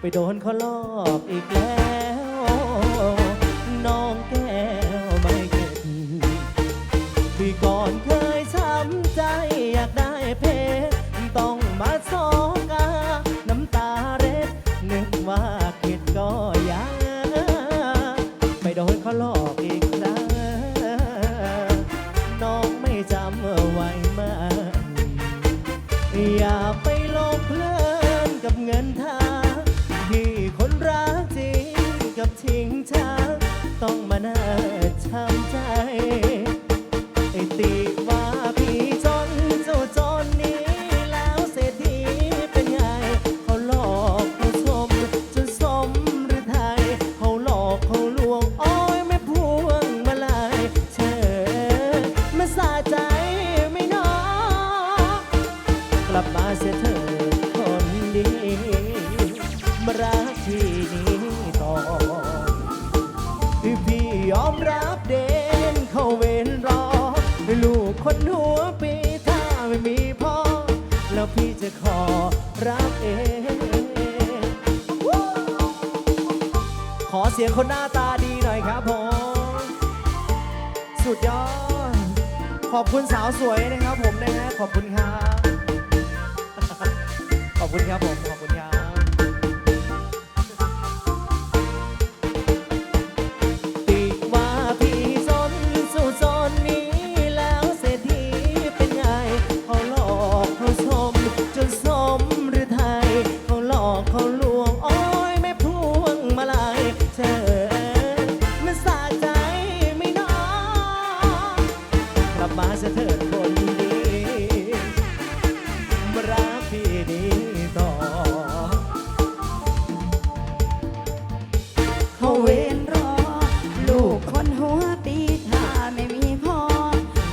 ไปโดนเขาลอบอีกแล้ว น้องแก ขอเสียงคนหน้าตาดีหน่อยครับผม สุดยอด ขอบคุณสาวสวยนะครับผมนะฮะขอบคุณครับ ขอบคุณครับผม ขอบคุณ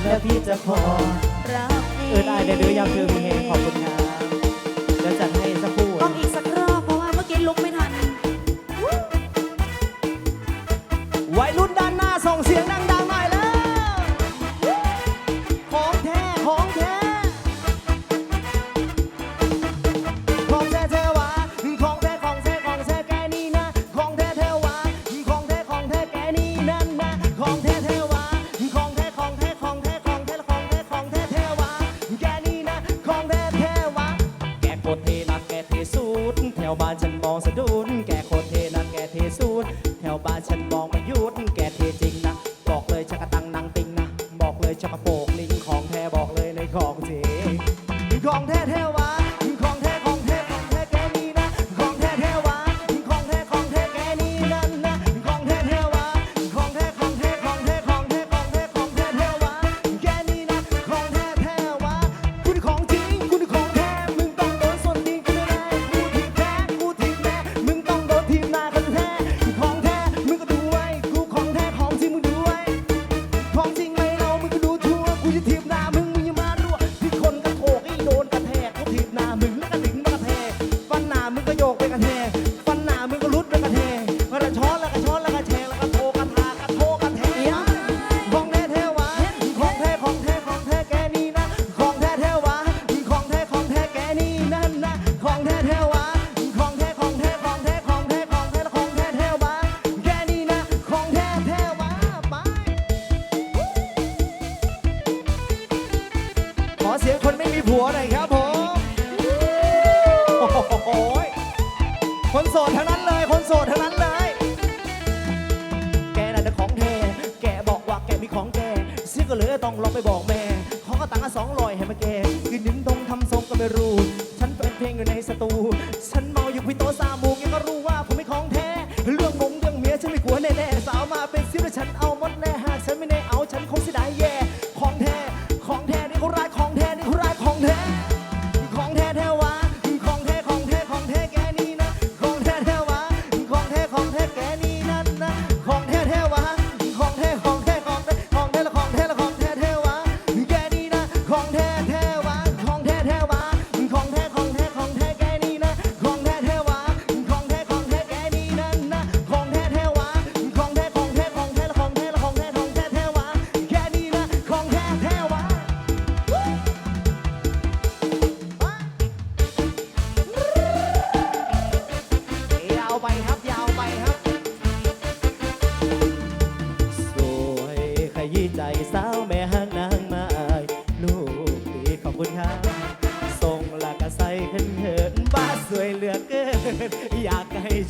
แล้วพี่จะพอรักเองเอิดอายเดือดยามคือมีเหตุขอบคุณนะ หัวหน่อยครับผมโอ้โคนโสดเท่านั้นเลย คนโสดเท่านั้นเลย แกน่าจะของแท้แกบอกว่าแกมีของแกซื้อก็เลยต้องลองไปบอกแม่เขาก็ตังค์สองลอยให้มาแกยืนนึ่มตรงทำทรงก็ไม่รู้ ฉันเป็นเพลงอยู่ในสตู ฉันเมาอยู่พี่โตซามูแกก็รู้ว่าผม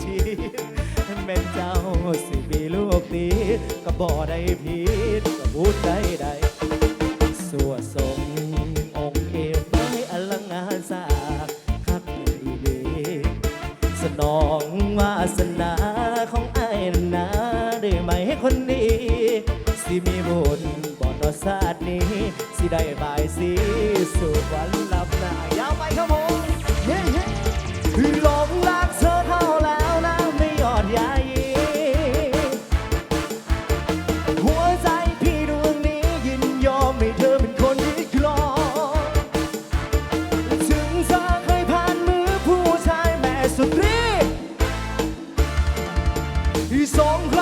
ชีเป็นเจ้าสิมีลูกดีก็บ่ได้ผิดก็พูดได้ได้สวดทรงองค์เอวไว้อลังงานสากคักอีหลีสนองวาสนาของไอ้นั้นนะได้ไหมคนดีสิมีบุญบ่อนอศาสตร์นี้ สิได้บายสีสู่วันลับหน้ายาวไปครับผมเฮ้เฮ้หลงรักเธอเข้าไม่ ยอดยหัวใจพี่ดวงนี้ยินยอมให้เธอเป็นคนยึดครองถึงจะเคยผ่านมือผู้ชายแม่สตรีสองคน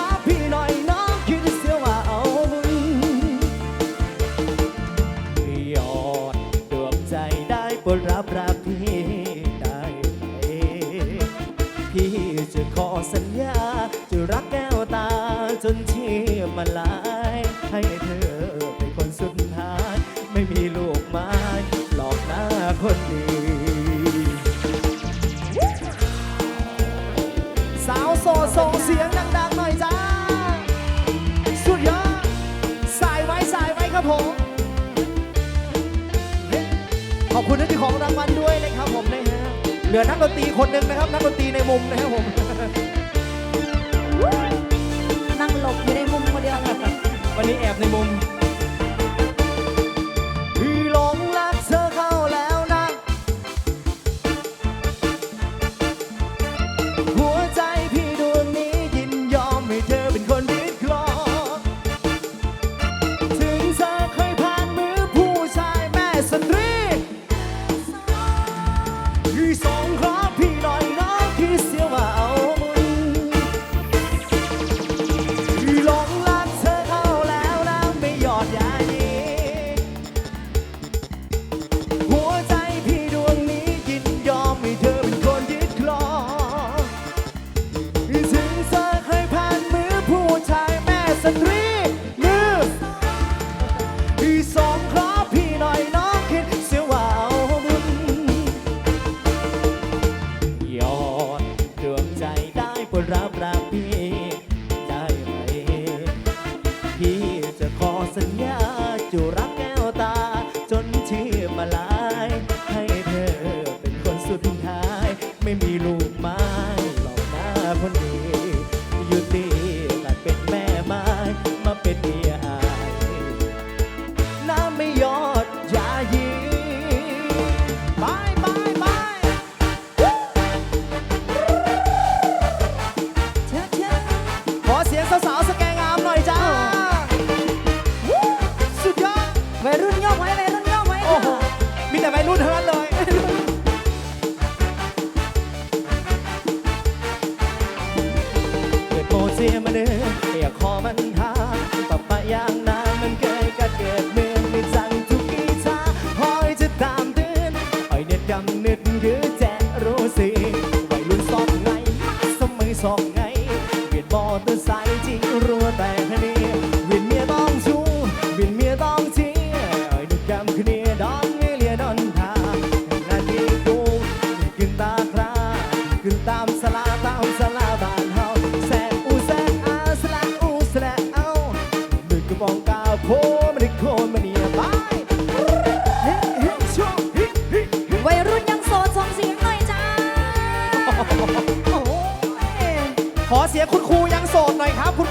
นชีพมาลาย ให้เธอเป็นคนสุดท้าย ไม่มีลูกไม้หลอกหน้าคนดีสาวโสดส่งเสียงดังๆหน่อยจ้า สุดยอดสายไว้สายไว้ครับผม ขอบคุณที่ของรางวัลด้วยนะครับผมนะฮะ เหลือนักดนตรีคนหนึ่งนะครับ นักดนตรีในมุมนะครับผม หลบอยู่ในมุมคนเดียว วันนี้แอบในมุม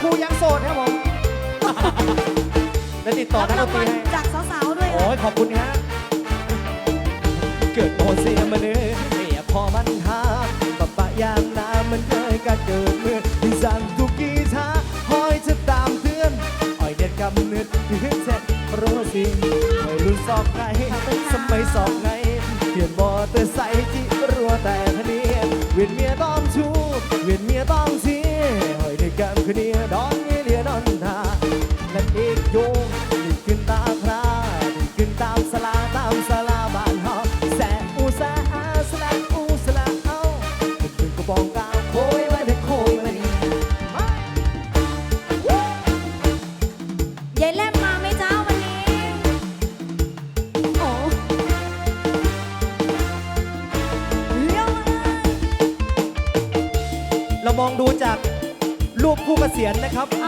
รับคุณครูยังโสดครับผม และติดต่อรับนักดรานงตวัรีลให้จากสาวๆด้วยโอ้ยขอบคุณฮะเกิดโมเสียมาเนื้อเมียพอมันหาปะปะยางน้ำมันเคยกันเกิดเมื่อที่สั่งทุกกีทาคอยจะตามเตือนอ่อยเด็ดกำนึดที่เจ็ดรู้สิไม่รู้สอบไงสมัยสอบไงเปลี่ยนบอเตอร์ไซค์ที่รัวแต่ทะเนียนเวียนเมียต้องชูเวียนเมียต้องเชียร์ อ่อยเ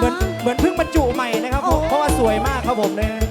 มือนอ่าเหมือนเพิ่งบรรจุใหม่นะครับโอ้เพราะว่าสวยมากครับผมนะฮะ